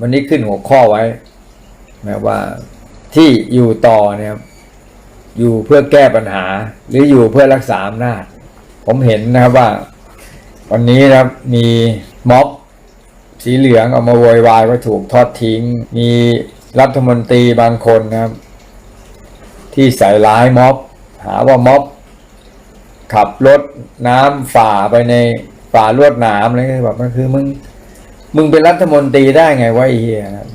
วันนี้ขึ้นหัวข้อไว้นะว่าที่อยู่ต่อเนี่ยอยู่เพื่อแก้ปัญหา หรืออยู่เพื่อรักษาอำนาจ ผมเห็นนะครับว่า วันนี้นะครับมีม็อบสีเหลืองออกมาโวยวายว่าถูกทอดทิ้ง มีรัฐมนตรีบางคนนะครับ ที่ใส่ร้ายม็อบ หาว่าม็อบ ขับรถน้ำฝ่าไปในฝ่าลวดหนามอะไรแบบมันคือมึง มึงเป็นรัฐมนตรีได้ไงวะไอ้เหี้ยนะ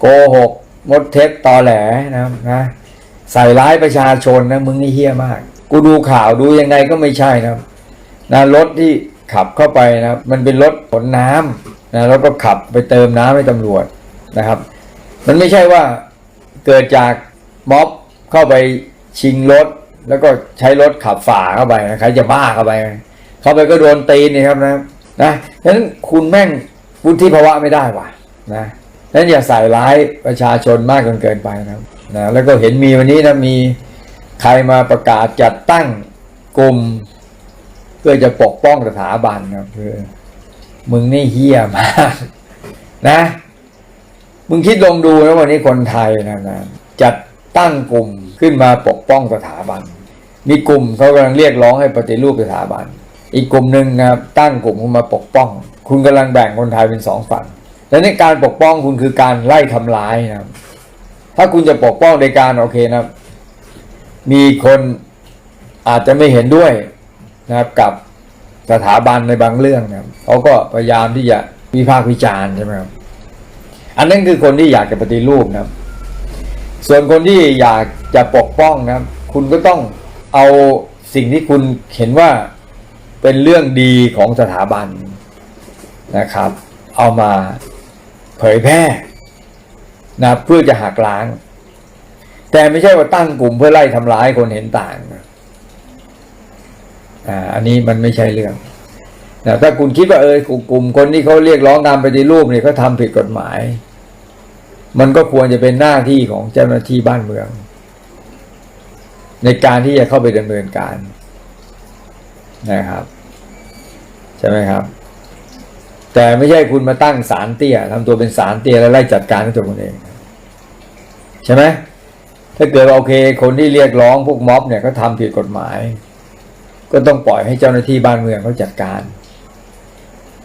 โกหกมดเท็จตอแหลนะนะใส่ร้ายประชาชนนะมึงนี่เหี้ยมาก กูดูข่าวดูยังไงก็ไม่ใช่นะครับนะรถที่ขับเข้าไปนะมันเป็นรถขนน้ำนะแล้วก็ขับไปเติมน้ำให้ตำรวจนะครับ มันไม่ใช่ว่าเกิดจากม็อบเข้าไปชิงรถ แล้วก็ใช้รถขับฝ่าเข้าไปนะใครจะบ้าเข้าไป เข้าไปก็โดนตีนี่ครับนะนะฉะนั้นคุณแม่ง วุฒิภาวะไม่ได้ว่ะนะนั้นอย่าใส่ร้ายประชาชนมากจนเกินไปนะนะแล้วก็เห็นมีวันนี้นะมีใครมาประกาศจัดตั้งกลุ่มเพื่อจะปกป้องสถาบันนะคือมึงนี่เฮี้ยมากนะ มึงคิดลองดูนะวันนี้คนไทยนะนะจัดตั้งกลุ่มขึ้นมาปกป้องสถาบัน มีกลุ่มเขากำลังเรียกร้องให้ปฏิรูปสถาบัน อีกกลุ่มหนึ่งนะครับตั้งกลุ่มขึ้นมาปกป้อง คุณกำลังแบ่งคนไทยเป็นสองฝั่งและในการปกป้องคุณคือการไล่ทำร้ายนะครับถ้าคุณจะปกป้องในการโอเคนะมีคนอาจจะไม่เห็นด้วยนะครับกับสถาบันในบางเรื่องนะครับเขาก็พยายามที่จะวิพากษ์วิจารณ์ใช่ไหมครับอันนั้นคือคนที่อยากจะปฏิรูปนะครับ ส่วนคนที่อยากจะปกป้องนะครับ คุณก็ต้องเอาสิ่งที่คุณเห็นว่า เป็นเรื่องดีของสถาบันนะครับ เอามาเผยแพร่นะเพื่อจะหักล้าง แต่ไม่ใช่ว่าตั้งกลุ่มเพื่อไล่ทำร้ายคนเห็นต่างนะอ่าอันนี้มันไม่ใช่เรื่องนะถ้าคุณคิดว่าเออกลุ่มคนที่เขาเรียกร้องการปฏิรูปเนี่ยเขาทำผิดกฎหมาย มันก็ควรจะเป็นหน้าที่ของเจ้าหน้าที่บ้านเมือง ในการที่จะเข้าไปดำเนินการ นะครับ ใช่ไหมครับ แต่ไม่ใช่คุณมาตั้งศาลเตี้ยทำตัวเป็นศาลเตี้ยแล้วไล่จัดการตัวคุณเองใช่ไหมถ้าเกิดโอเค คนที่เรียกร้องพวกม็อบเนี่ยเขาทำผิดกฎหมาย ก็ต้องปล่อยให้เจ้าหน้าที่บ้านเมืองเขาจัดการ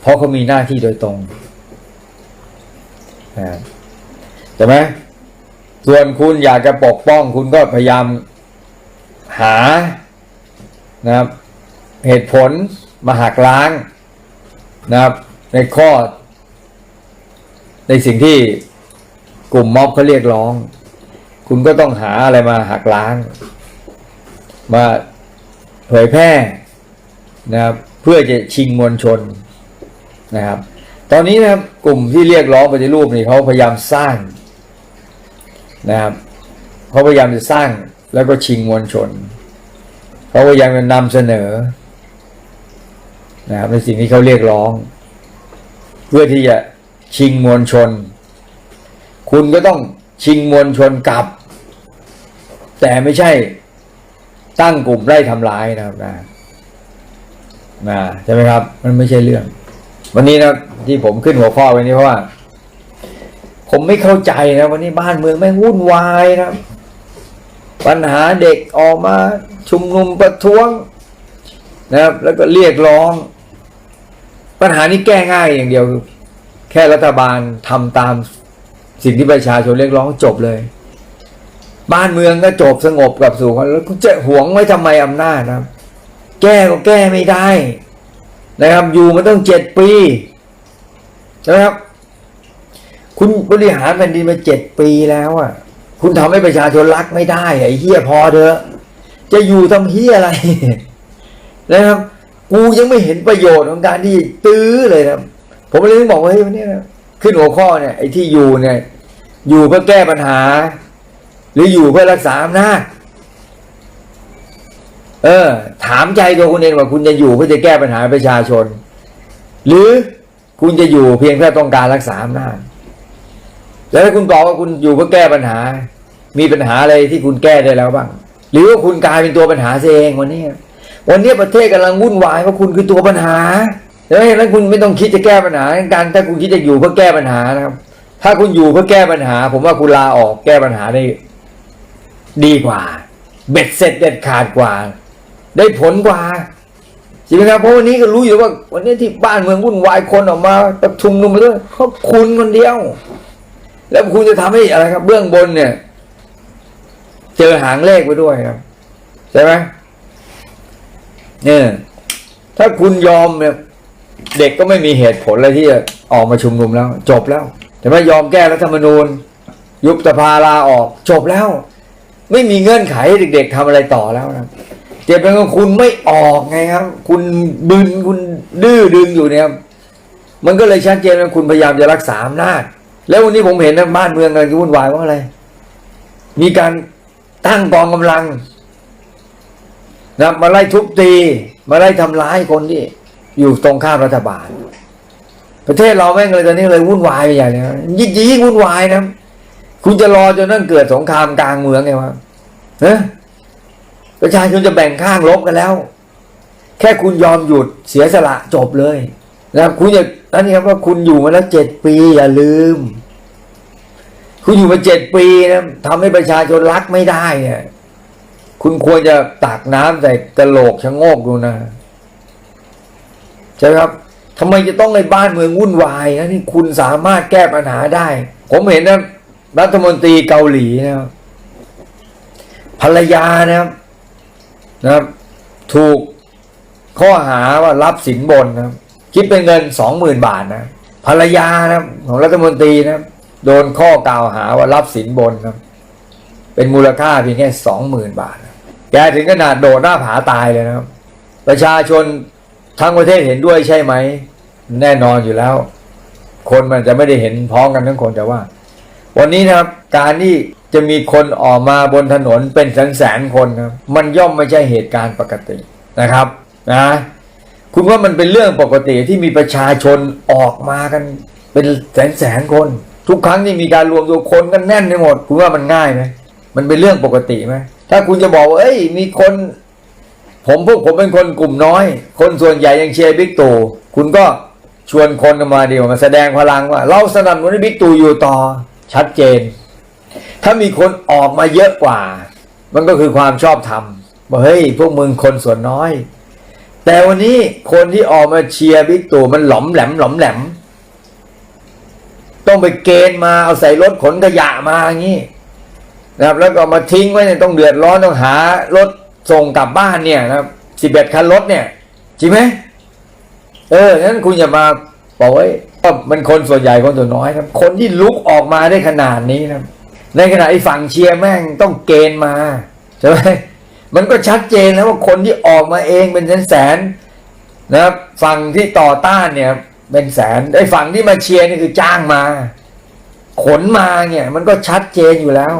เพราะเขามีหน้าที่โดยตรงนะใช่ไหมส่วนคุณอยากจะปกป้อง คุณก็พยายามหานะครับ เหตุผลมาหักล้างนะครับ ในข้อ ในสิ่งที่กลุ่มม็อบเขาเรียกร้อง คุณก็ต้องหาอะไรมาหักล้าง มาเผยแพร่นะครับ เพื่อจะชิงมวลชนนะครับ ตอนนี้นะครับกลุ่มที่เรียกร้องปฏิรูปนี่เขาพยายามสร้างนะครับเขาพยายามจะสร้างแล้วก็ชิงมวลชนเขาพยายามจะนำเสนอ นะครับในสิ่งที่เขาเรียกร้อง เพื่อที่จะชิงมวลชน คุณก็ต้องชิงมวลชนกลับ แต่ไม่ใช่ตั้งกลุ่มไล่ทำร้ายนะครับนะนะใช่ไหมครับ มันไม่ใช่เรื่อง วันนี้นะที่ผมขึ้นหัวข้อไว้นี้เพราะว่า ผมไม่เข้าใจนะวันนี้บ้านเมืองไม่วุ่นวายนะครับ ปัญหาเด็กออกมาชุมนุมประท้วงนะครับ แล้วก็เรียกร้อง ปัญหานี้แก้ง่ายอย่างเดียว แค่รัฐบาลทำตามสิ่งที่ประชาชนเรียกร้องจบเลย บ้านเมืองก็จบสงบกับสู่แล้วคุณจะหวงไว้ทำไมอำนาจนะครับแก้ก็แก้ไม่ได้ นะครับอยู่มาต้องเจ็ดปีนะครับ คุณบริหารแผ่นดินมาเจ็ดปีแล้วอะ คุณทำให้ประชาชนรักไม่ได้ไอ้เฮียพอเถอะจะอยู่ทำเฮียอะไรนะครับ กูยังไม่เห็นประโยชน์ของการที่ตื้อเลยนะผมเลยต้องบอกว่าเฮ้ยวันนี้นะขึ้นหัวข้อเนี่ยไอ้ที่อยู่เนี่ย อยู่เพื่อแก้ปัญหา หรืออยู่เพื่อรักษาอำนาจเออ ถามใจตัวคุณเองว่าคุณจะอยู่เพื่อจะแก้ปัญหาประชาชน หรือคุณจะอยู่เพียงแค่ต้องการรักษาอำนาจแล้วถ้าคุณบอกว่าคุณอยู่เพื่อแก้ปัญหา มีปัญหาอะไรที่คุณแก้ได้แล้วบ้าง หรือว่าคุณกลายเป็นตัวปัญหาเองวันนี้ วันนี้ประเทศกำลังวุ่นวายเพราะคุณคือตัวปัญหาแล้วเห็นแล้วคุณไม่ต้องคิดจะแก้ปัญหาการถ้าคุณคิดจะอยู่เพื่อแก้ปัญหานะครับ ถ้าคุณอยู่เพื่อแก้ปัญหา ผมว่าคุณลาออกแก้ปัญหาได้ดีกว่า เบ็ดเสร็จเด็ดขาดกว่า ได้ผลกว่าใช่ไหมครับเพราะวันนี้ก็รู้อยู่ว่า วันนี้ที่บ้านเมืองวุ่นวายคนออกมาประชุมนุมมาด้วยเพราะคุณคนเดียว แล้วคุณจะทำให้อะไรครับ เบื้องบนเนี่ย เจอหางเลขไปด้วยครับใช่ไหม เนี่ยถ้าคุณยอมเนี่ยเด็กก็ไม่มีเหตุผลอะไรที่จะออกมาชุมนุมแล้ว จบแล้ว แต่ไม่ยอมแก้รัฐธรรมนูญ ยุบสภาลาออก จบแล้ว ไม่มีเงื่อนไขเด็ก ๆทำอะไรต่อแล้วนะเจ็บเป็นของคุณไม่ออกไงครับ คุณบึนคุณดื้อดึงอยู่เนี่ยครับมันก็เลยชัดเจนว่าคุณพยายามจะรักษาอำนาจแล้ววันนี้ผมเห็นนะบ้านเมืองกำลังวุ่นวายเพราะอะไร มีการตั้งกองกำลัง นะมาไล่ทุบตี มาไล่ทำร้ายคนที่ อยู่ตรงข้ามรัฐบาล ประเทศเราแม่งเลยตอนนี้เลยวุ่นวายไปใหญ่เลยยิ่งยิ่งวุ่นวายนะคุณจะรอจนนั่นเกิดสงครามกลางเมืองไงวะเฮ้ประชาชนจะแบ่งข้างลบกันแล้ว แค่คุณยอมหยุดเสียสละจบเลยนะคุณอย่าอันนี้ครับว่าคุณอยู่มาแล้วเจ็ดปีอย่าลืม คุณอยู่มาเจ็ดปีนะทำให้ประชาชนรักไม่ได้เนี่ย คุณควรจะตักน้ำใส่กระโหลกชะโงกดูนะใช่ครับทำไมจะต้องในบ้านเมืองวุ่นวายนะนี่คุณสามารถแก้ปัญหาได้ ผมเห็นนะรัฐมนตรีเกาหลีนะครับภรรยานะครับนะครับ ถูกข้อหาว่ารับสินบนนะคิดเป็นเงินสองหมื่นบาทนะภรรยานะครับของรัฐมนตรีนะโดนข้อกล่าวหาว่ารับสินบนนะเป็นมูลค่าเพียงแค่สองหมื่นบาทนะ แกถึงขนาดโดดหน้าผาตายเลยนะครับ ประชาชนทั้งประเทศเห็นด้วยใช่ไหม แน่นอนอยู่แล้ว คนมันจะไม่ได้เห็นพ้องกันทั้งคนแต่ว่า วันนี้นะครับการที่จะมีคนออกมาบนถนนเป็นแสนแสนๆคนนะครับมันย่อมไม่ใช่เหตุการณ์ปกตินะครับนะคุณว่ามันเป็นเรื่องปกติที่มีประชาชนออกมากันเป็นแสนแสนๆคน ทุกครั้งที่มีการรวมตัวคนกันแน่นไปหมด คุณว่ามันง่ายไหมมันเป็นเรื่องปกติไหม ถ้าคุณจะบอกว่าเอ้ย มีคน ผมพวกผมเป็นคนกลุ่มน้อย คนส่วนใหญ่ยังเชียร์บิ๊กตู่คุณก็ชวนคนมาเดียวมาแสดงพลังว่า เราสนับสนุนบิ๊กตู่อยู่ต่อ ชัดเจน ถ้ามีคนออกมาเยอะกว่า มันก็คือความชอบธรรมว่าเฮ้ยพวกมึงคนส่วนน้อย แต่วันนี้คนที่ออกมาเชียร์บิ๊กตู่มันหลอมแหลมหลอมแหลม ต้องไปเกณฑ์มาเอาใส่รถขนขยะมาอย่างนี้ นะครับ แล้วก็มาทิ้งไว้เนี่ยต้องเดือดร้อนต้องหารถส่งกลับบ้านเนี่ยนะครับสิบเอ็ดคันรถเนี่ยจริงไหมเออฉะนั้นคุณอย่ามาบอกว่ามันคนส่วนใหญ่คนส่วนน้อยครับ คนที่ลุกออกมาได้ขนาดนี้นะครับ ในขณะไอ้ฝั่งเชียร์แม่งต้องเกณฑ์มาใช่ไหมมันก็ชัดเจนแล้วว่าคนที่ออกมาเองเป็นแสนแสนนะครับฝั่งที่ต่อต้านเนี่ยเป็นแสนไอ้ฝั่งที่มาเชียร์นี่คือจ้างมา ขนมาเนี่ย มันก็ชัดเจนอยู่แล้ว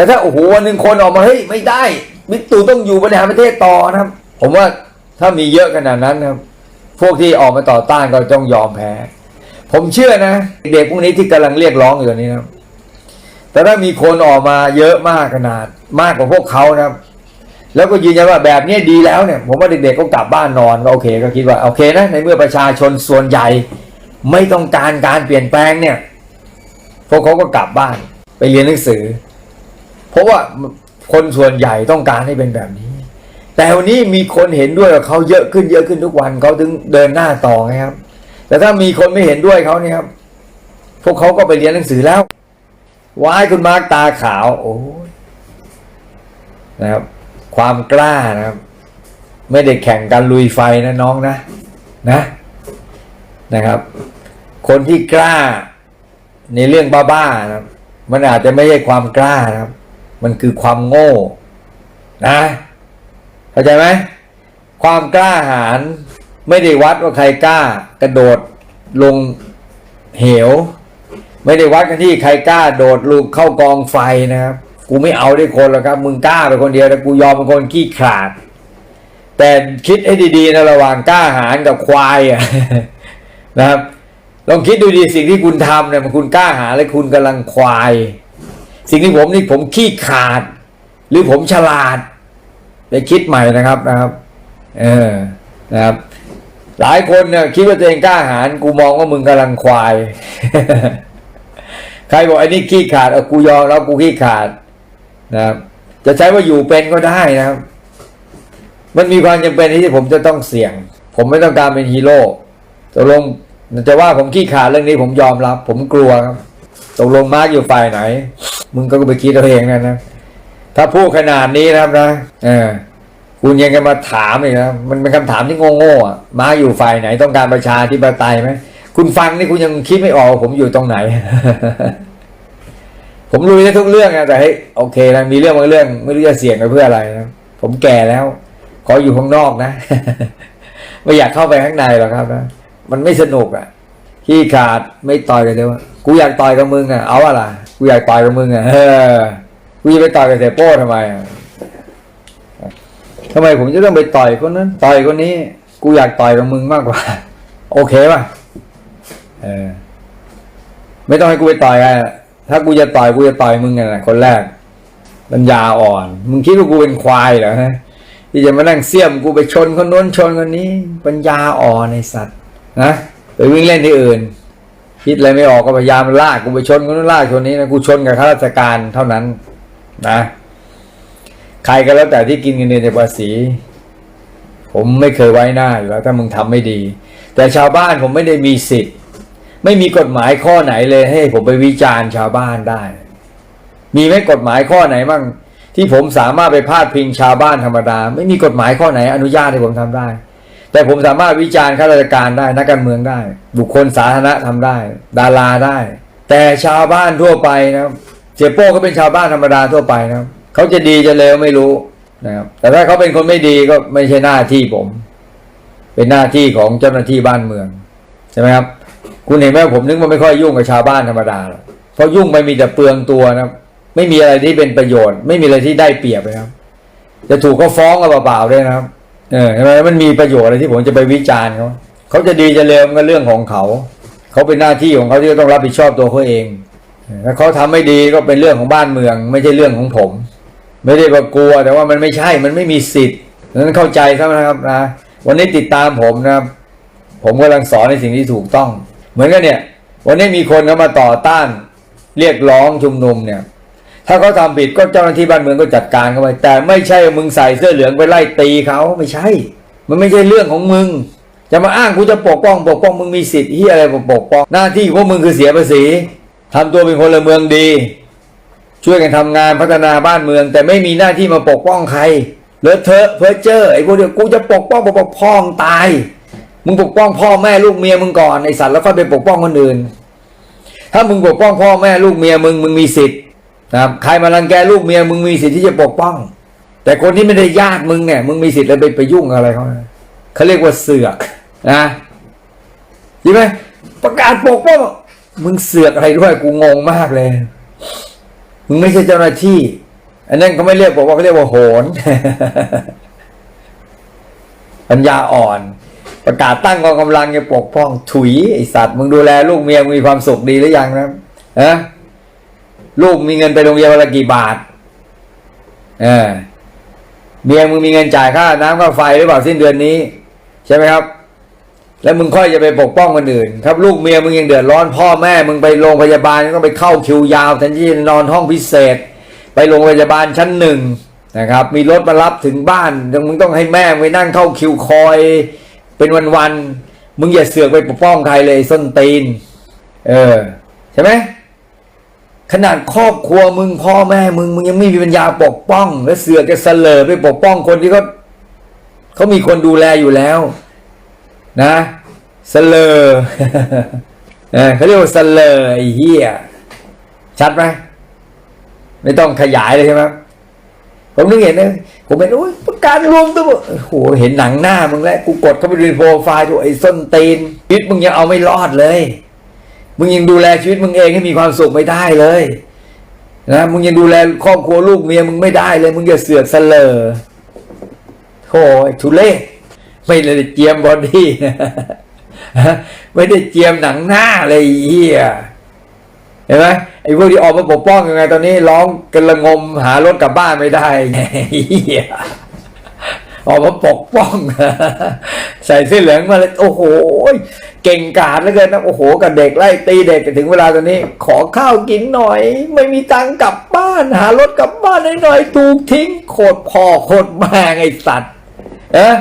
แต่ถ้าโอ้โหวันหนึ่งคนออกมาเฮ้ยไม่ได้บิ๊กตู่ต้องอยู่บริหารประเทศต่อนะครับ ผมว่าถ้ามีเยอะขนาดนั้นนะครับ พวกที่ออกมาต่อต้านก็ต้องยอมแพ้ ผมเชื่อนะ เด็กพวกนี้ที่กำลังเรียกร้องอยู่ตอนนี้นะครับแต่ถ้ามีคนออกมาเยอะมากขนาดมากกว่าพวกเขานะครับ แล้วก็ยืนยันว่าแบบนี้ดีแล้วเนี่ย ผมว่าเด็กๆก็กลับบ้านนอนก็โอเค ก็คิดว่าโอเคนะในเมื่อประชาชนส่วนใหญ่ ไม่ต้องการการเปลี่ยนแปลงเนี่ยพวกเขาก็กลับบ้านไปเรียนหนังสือ เพราะว่าคนส่วนใหญ่ต้องการให้เป็นแบบนี้ แต่วันนี้มีคนเห็นด้วยกับเขาเยอะขึ้นเยอะขึ้นทุกวันเขาถึงเดินหน้าต่อไงครับ แต่ถ้ามีคนไม่เห็นด้วยเขาเนี่ยครับ พวกเขาก็ไปเรียนหนังสือแล้ววายคุณมาร์กตาขาว โอ้ยนะครับ ความกล้านะครับ ไม่ได้แข่งกันลุยไฟนะน้องนะ นะนะครับ คนที่กล้าในเรื่องบ้าๆนะครับมันอาจจะไม่ใช่ความกล้านะครับ มันคือความโง่นะเข้าใจไหมความกล้าหาญไม่ได้วัดว่าใครกล้า กระโดดลงเหว ไม่ได้วัดกันที่ใครกล้า โดดลูกเข้ากองไฟนะครับ กูไม่เอาด้วยคนหรอกครับ มึงกล้าไปคนเดียวแต่กูยอมเป็นคนขี้ขลาด แต่คิดให้ดีๆนะระหว่างกล้าหาญกับควายอะนะครับลองคิดดูดีสิ่งที่คุณทำเนี่ยมันคุณกล้าหาญและคุณกำลังควาย สิ่งที่ผมนี่ผมขี้ขาด หรือผมฉลาดไปคิดใหม่นะครับนะครับ เออนะครับ หลายคนเนี่ยคิดว่าตัวเองกล้าหาญกูมองว่ามึงกำลังควาย ใครบอกไอ้นี่ขี้ขาดเออกูยอมแล้วกูขี้ขาดนะครับ จะใช้ว่าอยู่เป็นก็ได้นะครับ มันมีความจำเป็นที่ผมจะต้องเสี่ยง ผมไม่ต้องการเป็นฮีโร่ตกลงจะว่าผมขี้ขาดเรื่องนี้ผมยอมรับ ผมกลัวครับ ตกลงมาร์กอยู่ฝ่ายไหน มึงก็ไปคิดเอาเองนะนะ ถ้าพูดขนาดนี้นะครับนะเออคุณยังจะมาถามอีกนะมันเป็นคำถามที่โง่ๆอะมาอยู่ฝ่ายไหนต้องการประชาธิปไตยไหมคุณฟังนี่คุณยังคิดไม่ออกผมอยู่ตรงไหน ผมรู้ได้ทุกเรื่องนะแต่เฮ้ยโอเคนะมีเรื่องบางเรื่อง ไม่รู้จะเสี่ยงไปเพื่ออะไรนะผมแก่แล้ว ขออยู่ข้างนอกนะไม่อยากเข้าไปข้างในหรอกครับนะมันไม่สนุกอะขี้ขาดไม่ต่อยกันเลยวะ กูอยากต่อยกับมึงอะเอาอะไรกูอยากต่อยกับมึงอะเออกูจะไปต่อยกับเสียโป้ทำไมทำไมผมจะต้องไปต่อยคนนั้น ต่อยคนนี้ กูอยากต่อยกับมึงมากกว่า โอเคป่ะเออไม่ต้องให้กูไปต่อยอะถ้ากูจะต่อยกูจะต่อยมึงอะคนแรกปัญญาอ่อน มึงคิดว่ากูเป็นควายเหรอฮะที่จะมานั่งเสี่ยมกูไปชนคนโน้นชนคนนี้ ปัญญาอ่อนในสัตว์นะไปวิ่งเล่นที่อื่น คิดอะไรไม่ออกก็พยายามลากกูไปชนคนนู้นลากคนนี้นะกูชนกับข้าราชการเท่านั้น นะ ใครก็แล้วแต่ที่กินเงินเดือนจากภาษี ผมไม่เคยไว้หน้าอยู่แล้วถ้ามึงทำไม่ดี แต่ชาวบ้านผมไม่ได้มีสิทธิ์ ไม่มีกฎหมายข้อไหนเลยให้ผมไปวิจารณ์ชาวบ้านได้ มีไหมกฎหมายข้อไหนบ้างที่ผมสามารถไปพาดพิงชาวบ้านธรรมดา ไม่มีกฎหมายข้อไหนอนุญาตให้ผมทำได้ แต่ผมสามารถวิจารณ์ข้าราชการได้นักการเมืองได้ บุคคลสาธารณะทำได้ ดาราได้ แต่ชาวบ้านทั่วไปนะครับเสียโป้ก็เป็นชาวบ้านธรรมดาทั่วไปนะครับเขาจะดีจะเลวไม่รู้นะครับ แต่ถ้าเขาเป็นคนไม่ดีก็ไม่ใช่หน้าที่ผม เป็นหน้าที่ของเจ้าหน้าที่บ้านเมืองใช่ไหมครับ คุณเห็นไหมผมนึกว่าไม่ค่อยยุ่งกับชาวบ้านธรรมดาหรอกเพราะยุ่งไปมีแต่เปลืองตัวนะครับไม่มีอะไรที่เป็นประโยชน์ ไม่มีอะไรที่ได้เปรียบนะครับ จะถูกเขาฟ้องก็เปล่าๆด้วยนะครับ เออใช่ไหมมันมีประโยชน์อะไรที่ผมจะไปวิจารณ์เขาเขาจะดีจะเลวมันก็เรื่องของเขา เขาเป็นหน้าที่ของเขาที่ต้องรับผิดชอบตัวเขาเองถ้าเขาทำไม่ดีก็เป็นเรื่องของบ้านเมือง ไม่ใช่เรื่องของผม ไม่ได้ประกลัวแต่ว่ามันไม่ใช่มันไม่มีสิทธิ์นั้นเข้าใจครับนะครับนะวันนี้ติดตามผมนะครับ ผมกำลังสอนในสิ่งที่ถูกต้อง เหมือนกันเนี่ย วันนี้มีคนเข้ามาต่อต้าน เรียกร้องชุมนุมเนี่ย ถ้าเขาทำผิดก็เจ้าหน้าที่บ้านเมืองก็จัดการเขาไป แต่ไม่ใช่มึงใส่เสื้อเหลืองไปไล่ตีเขาไม่ใช่ มันไม่ใช่เรื่องของมึง จะมาอ้างกูจะปกป้อง ปกป้องมึงมีสิทธิ์ที่อะไรปกป้องหน้าที่ของพวกมึงคือเสียภาษีทำตัวเป็นพลเมืองดี ช่วยกันทำงานพัฒนาบ้านเมือง แต่ไม่มีหน้าที่มาปกป้องใครเลอะเทอะเพอเจ้อไอ้พวกเดียวกูจะปกป้องปกป้องพ่อตาย มึงปกป้องพ่อแม่ลูกเมียมึงก่อนไอ้สัตว์แล้วค่อยไปปกป้องคนอื่น ถ้ามึงปกป้องพ่อแม่ลูกเมียมึงมึงมีสิทธิ์ นะครับใครมารังแกลูกเมียมึงมีสิทธิ์ที่จะปกป้อง แต่คนที่ไม่ได้ญาติมึงเนี่ยมึงมีสิทธิ์อะไรไปไปยุ่งอะไรเขาเขาเรียกว่าเสือกนะใช่ไหมประกาศปกป้องมึงเสือกอะไรด้วยกูงงมากเลย มึงไม่ใช่เจ้าหน้าที่ อันนั้นเขาไม่เรียกบอกว่าเขาเรียกว่าโหนปัญญาอ่อน ประกาศตั้งกองกำลังจะปกป้องถุยไอสัตว์มึงดูแลลูกเมียมึงมีความสุขดีหรือยังนะฮะ ลูกมีเงินไปโรงเรียนวันละกี่บาท เออเมียมึงมีเงินจ่ายค่าน้ำค่าไฟหรือเปล่าสิ้นเดือนนี้ ใช่ไหมครับ แล้วมึงค่อยจะไปปกป้องคนอื่น ครับ ลูกเมียมึงยังเดือดร้อนพ่อแม่ มึงไปโรงพยาบาลต้องไปเข้าคิวยาวแทนที่จะนอนห้องพิเศษ ไปโรงพยาบาลชั้นหนึ่งนะครับ มีรถมารับถึงบ้านมึงต้องให้แม่ไปนั่งเข้าคิวคอย เป็นวันๆมึงอย่าเสือกไปปกป้องใครเลยส้นตีน เออใช่ไหม ขนาดครอบครัวมึงพ่อแม่มึงมึงยังไม่มีปัญญาปกป้อง แล้วเสือกจะเสลอไปปกป้องคนที่เขาเขามีคนดูแลอยู่แล้ว นะเสลอเขาเรียกว่าเสลอไอ้เหี้ยชัดไหมไม่ต้องขยายเลยใช่ไหมผมนึกเห็นนะผมเป็นโอ้ยประกาศรวมตัวโอ้โหเห็นหนังหน้ามึงแล้วกูกดเข้าไปดูโปรไฟล์ดูไอ้ส้นตีนชีวิตมึงยังเอาไม่รอดเลย มึงยังดูแลชีวิตมึงเองให้มีความสุขไม่ได้เลยนะมึงยังดูแลครอบครัวลูกเมียมึงไม่ได้เลย มึงอย่าเสือกเสลอโถ่ไอ้ทุเล่ไม่ได้เจียมบอดี้ไม่ได้เจียมหนังหน้าเลยเฮียเห็นไหมไอ้พวกที่ออกมาปกป้องยังไง ตอนนี้ร้องกันละงมหารถกลับบ้านไม่ได้เฮียออกมาปกป้อง ใส่เสื้อเหลืองมาเลยโอ้โห เก่งกาจเหลือเกินนะโอ้โห กับเด็กไล่ตีเด็กถึงเวลาตอนนี้ ขอข้าวกินหน่อย ไม่มีตังค์กลับบ้าน หารถกลับบ้านหน่อยถูกทิ้งโคตรพ่อโคตรแม่ไอสัตว์เอะ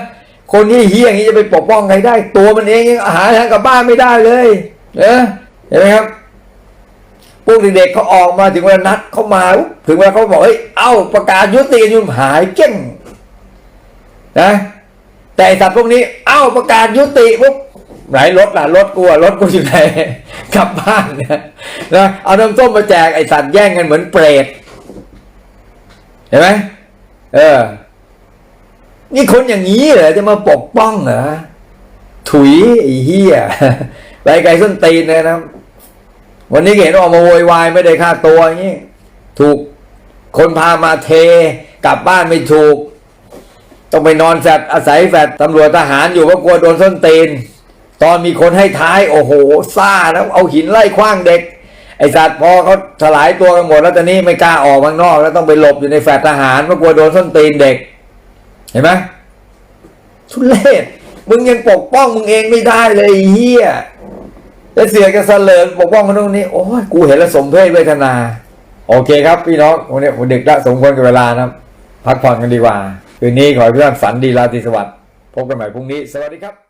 คนที่เฮี้ยอย่างนี้จะไปปกป้องใครได้ ตัวมันเองยังหาทางกลับบ้านไม่ได้เลยเอะเห็นไหมครับพวกเด็กๆเขาออกมาถึงเวลานัดเขามา ถึงเวลาเขาบอกเฮ้ยเอ้าประกาศยุติกันยุ่หายเก้งนะ แต่ไอ้สัตว์พวกนี้ เอ้าประกาศยุติปุ๊บไหนรถล่ะรถกูอะรถกูอยู่ไหนกลับบ้านนะนะเอาน้ำส้มมาแจกไอ้สัตว์แย่งกันเหมือนเปรตเห็นไหมเออ นี่คนอย่างนี้เหรอจะมาปกป้องเหรอถุยไอ้เหี้ยไปไกลส้นตีนเลยนะวันนี้เห็นออกมาโวยวายไม่ได้ค่าตัวอย่างนี้ถูกคนพามาเทกลับบ้านไม่ถูก ต้องไปนอนแฟดอาศัยแฟดตำรวจทหารอยู่ก็กลัวโดนส้นตีน ตอนมีคนให้ท้ายโอ้โหซ่าแล้วเอาหินไล่คว้างเด็ก ไอสัตว์พอเขาถลายตัวกันหมดแล้วตอนนี้ไม่กล้าออกข้างนอก แล้วต้องไปหลบอยู่ในแฟดทหารเพราะกลัวโดนส้นตีนเด็ก เห็นไหมทุเลศมึงยังปกป้องมึงเองไม่ได้เลยเฮียแล้วเสียกระเสลิญปกป้องคนตรงนี้โอ้ยกูเห็นแล้วสมเพศเวทนา โอเคครับ พี่น้องวันนี้ผมเดึกละสมควรกับเวลานะครับพักผ่อนกันดีกว่า คืนนี้ขอให้เพื่อนฝันดีราตรีสวัสดิ์พบกันใหม่พรุ่งนี้ สวัสดีครับ